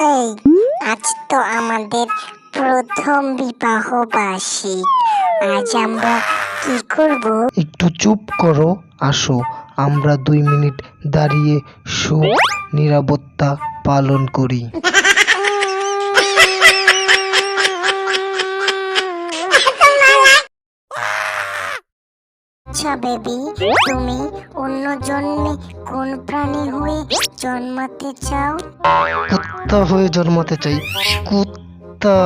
এই আজ তো আমাদের প্রথম বিবাহ বার্ষিক আজ আমরা কি করব? একটু চুপ করো আসো। আমরা দুই মিনিট দাঁড়িয়ে সুখ নিরাপত্তা পালন করি। আচ্ছা বেবি তুমি অন্য জন্মে কোন প্রাণী হয়ে জন্মাতে চাও? কুত্তা হয়ে জন্মাতে চাই। কুত্তা।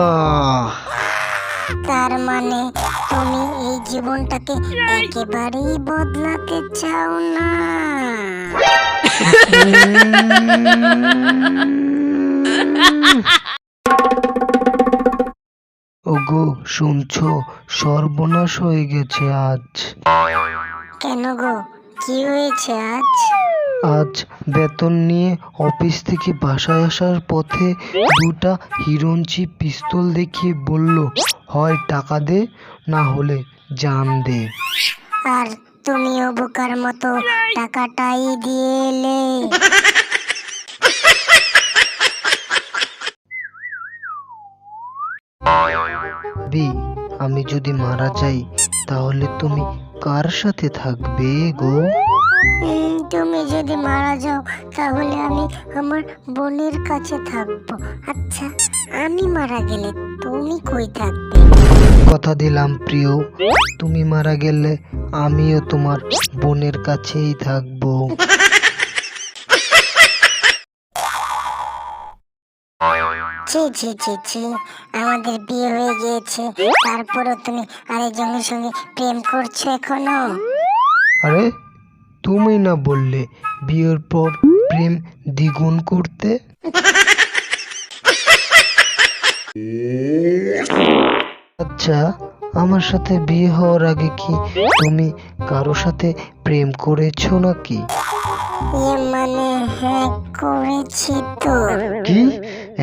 তার মানে তুমি এই জীবনটাকে একেবারেই বদলাতে চাও না। ওগো শুনছো? সর্বনাশ হয়ে গেছে আজ। কেন গো? কি হয়েছে আজ? আজ বেতন নিয়ে অফিস থেকে বাসায় আসার পথে দুটা হিরঞ্চি পিস্তল দেখিয়ে বলল হয় টাকা দে না হলে জান দে। আর তুমিও বোকার মতো টাকাটাই দিয়ে এলে। বি আমি যদি মারা যাই তাহলে তুমি কার সাথে থাকবে গো? তুমি যদি মারা যাও তাহলে আমি আমার বোনের কাছে থাকব। আচ্ছা আমি মারা গেলে তুমি কই থাকবে? কথা দিলাম প্রিয় তুমি মারা গেলে আমিও তোমার বোনের কাছেই থাকব। ছি ছি ছি ছি আমাদের বিয়ে হয়ে গিয়েছে তারপরও তুমি আরেকজনের সঙ্গে প্রেম করছ এখনও? আরে তুমি না বললে বিয়ের পর প্রেম দ্বিগুণ করতে? আচ্ছা আমার সাথে বিয়ে হওয়ার আগে কি তুমি কারও সাথে প্রেম করেছ নাকি? মানে হ্যাঁ করেছি তো। কি?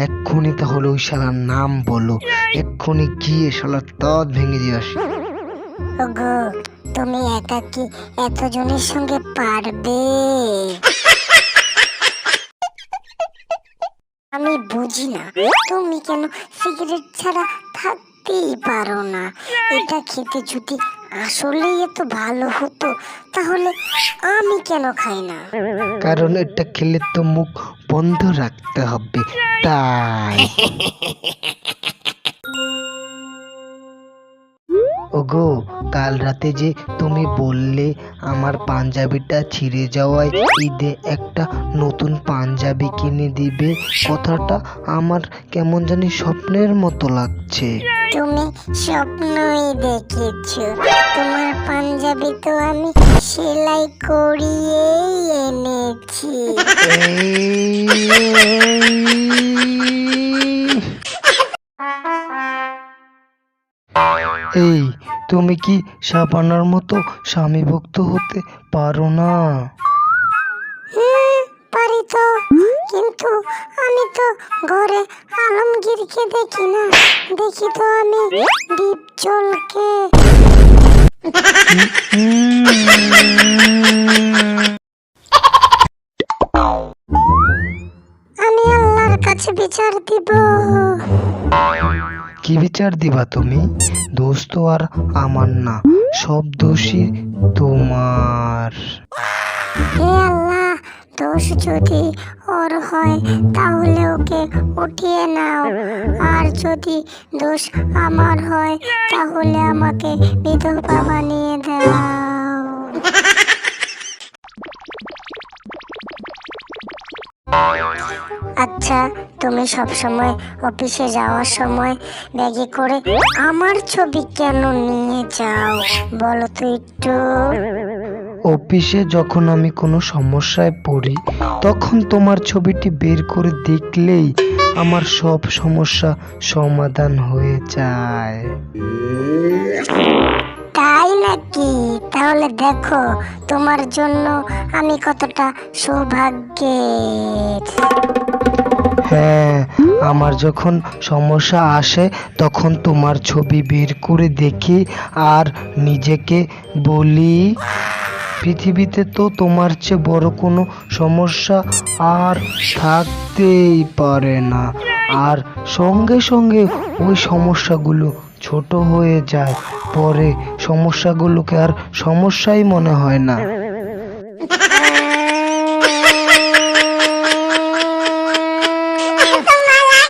এক্ষুনি তাহলে ওই শালার নাম বলো। এক্ষুনি গিয়ে শালার তদ ভেঙে দিয়ে আসি। ওগো তুমি একা কি এতজনের সঙ্গে পারবে? আমি বুঝি না তুমি কেন সিগারেট ছাড়া থাকতেই পারো না? এটা খেতে যদি আসলেই এত ভালো হতো তাহলে আমি কেন খাই না? কারণ এটা খেলে তো মুখ বন্ধ রাখতে হবে তাই। ওগো কাল রাতে যে তুমি বললে আমার পাঞ্জাবিটা ছিঁড়ে যাওয়ায় ঈদে একটা নতুন পাঞ্জাবি কিনে দিবে কথাটা আমার কেমন জানি স্বপ্নের মতো লাগছে। তুমি স্বপ্নই দেখেছ তোমার পাঞ্জাবি তো আমি সেলাই করিয়েই এনেছি। এই তুমি কি সাবানার মতো স্বামী ভক্ত হতে পারো না? পারি তো। কিন্তু আমি তো ঘরে আলমগীরকে দেখি না। দেখি তো আমি দীপজলকে। আমি আল্লাহর কাছে বিচার দিব। কি বিচার দিবা তুমি? দোষ তো আর আমার না, সব দোষী তোমার। হে আল্লাহ, দোষ যদি ওর হয়, তাহলে ওকে উঠিয়ে নাও। আর যদি দোষ আমার হয়, তাহলে আমাকে বিধবা বানিয়ে দাও। আচ্ছা তুমি সব সময় অফিসে যাওয়ার সময় ব্যাগে করে আমার ছবি কেন নিয়ে যাও? বলো তো একটু। অফিসে যখন আমি কোনো সমস্যায় পড়ি তখন তোমার ছবিটি বের করে দেখলেই আমার সব সমস্যা সমাধান হয়ে যায়। তাই নাকি? তাহলে দেখো তোমার জন্য আমি কতটা সৌভাগ্যের। হ্যাঁ আমার যখন সমস্যা আসে, তখন তোমার ছবি বের করে দেখি আর নিজেকে বলি। পৃথিবীতে তো তোমার চেয়ে বড় কোনো সমস্যা আর থাকতেই পারে না। আর সঙ্গে সঙ্গে ওই সমস্যাগুলো ছোট হয়ে যায়। পরে সমস্যাগুলোকে আর সমস্যাই মনে হয় না।